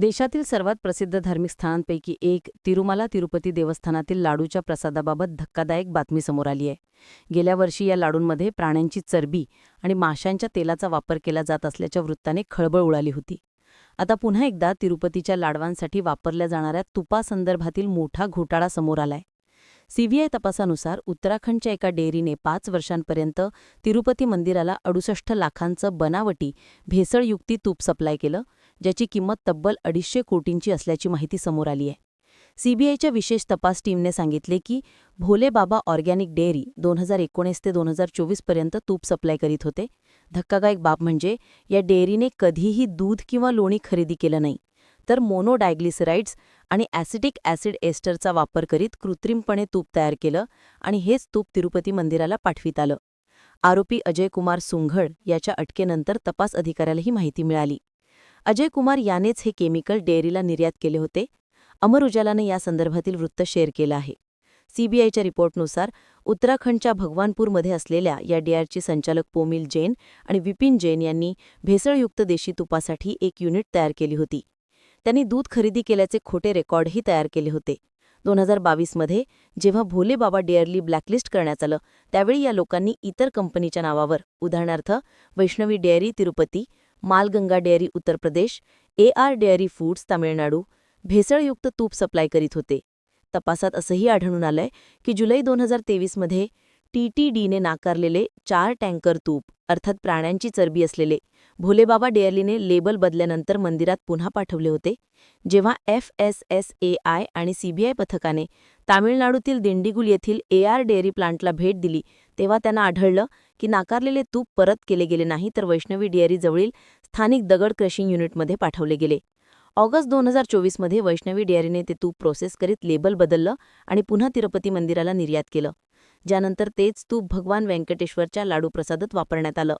देशातील सर्वात प्रसिद्ध धार्मिक स्थळांपैकी एक तिरुमाला तिरुपती देवस्थानातील लाडूच्या प्रसादाबाबत धक्कादायक बातमी समोर आली आहे. गेल्या वर्षी या लाडूंमध्ये प्राण्यांची चरबी आणि माशांच्या तेलाचा वापर केला जात असल्याच्या वृत्ताने खळबळ उडाली होती. आता पुन्हा एकदा तिरुपतीच्या लाडवांसाठी वापरल्या जाणाऱ्या तुपासंदर्भातील मोठा घोटाळा समोर आलाय. सीबीआय तपासानुसार उत्तराखंडच्या एका डेअरीने पाच वर्षांपर्यंत तिरुपती मंदिराला अडुसष्ट लाखांचं बनावटी भेसळयुक्ती तूप सप्लाय केलं ज्याची किंमत तब्बल अडीचशे कोटींची असल्याची माहिती समोर आली आहे. सीबीआयच्या विशेष तपास टीमने सांगितले की भोले बाबा ऑर्गॅनिक डेअरी दोन हजार एकोणीस ते दोन हजार चोवीसपर्यंत तूप सप्लाय करीत होते. धक्कादायक बाब म्हणजे या डेअरीने कधीही दूध किंवा लोणी खरेदी केलं नाही तर मोनोडायग्लिसराइड्स आणि ॲसिटिक ॲसिड एस्टरचा वापर करीत कृत्रिमपणे तूप तयार केलं आणि हेच तूप तिरुपती मंदिराला पाठवित आलं. आरोपी अजय कुमार सुंघड याच्या अटकेनंतर तपास अधिकाऱ्याला ही माहिती मिळाली. अजय कुमार यानेच हे केमिकल डेअरीला निर्यात केले होते. अमर उजालाने या संदर्भातील वृत्त शेअर केलं आहे. सीबीआयच्या रिपोर्टनुसार उत्तराखंडच्या भगवानपूरमध्ये असलेल्या या डेअरचे संचालक पोमिल जैन आणि विपिन जैन यांनी भेसळयुक्त देशी तुपासाठी एक युनिट तयार केली होती. त्यांनी दूध खरेदी केल्याचे खोटे रेकॉर्डही तयार केले होते. दोन हजार बावीसमध्ये जेव्हा भोले बाबा डेअरली ब्लॅकलिस्ट करण्यात आलं त्यावेळी या लोकांनी इतर कंपनीच्या नावावर उदाहरणार्थ Vaishnavi dairy Tirupati Malganga dairy Uttar Pradesh A R dairy foods Tamil Nadu भेसळयुक्त तूप सप्लाय करीत होते. तपासात असंही आढळून आलंय की जुलै दोन हजार तेवीसमध्ये टीटीडीने नाकारलेले चार टँकर तूप अर्थात प्राण्यांची चरबी असलेले. भोलेबाबा डेअरलीने लेबल बदल्यानंतर मंदिरात पुन्हा पाठवले होते. जेव्हा F S S A I आणि सीबीआय पथकाने तामिळनाडूतील दिंडीगुल येथील ए आर डेअरी प्लांटला भेट दिली तेव्हा त्यांना आढळलं की नाकारलेले तूप परत केले गेले नाही तर वैष्णवी डेअरीजवळील स्थानिक दगड क्रशिंग युनिटमध्ये पाठवले गेले. ऑगस्ट दोन हजार चोवीसमध्ये वैष्णवी डेअरीने ते तूप प्रोसेस करीत लेबल बदललं आणि पुन्हा तिरुपती मंदिराला निर्यात केलं. ज्यानंतर तेच तूप भगवान व्यंकटेश्वरच्या लाडू प्रसादात वापरण्यात आलं.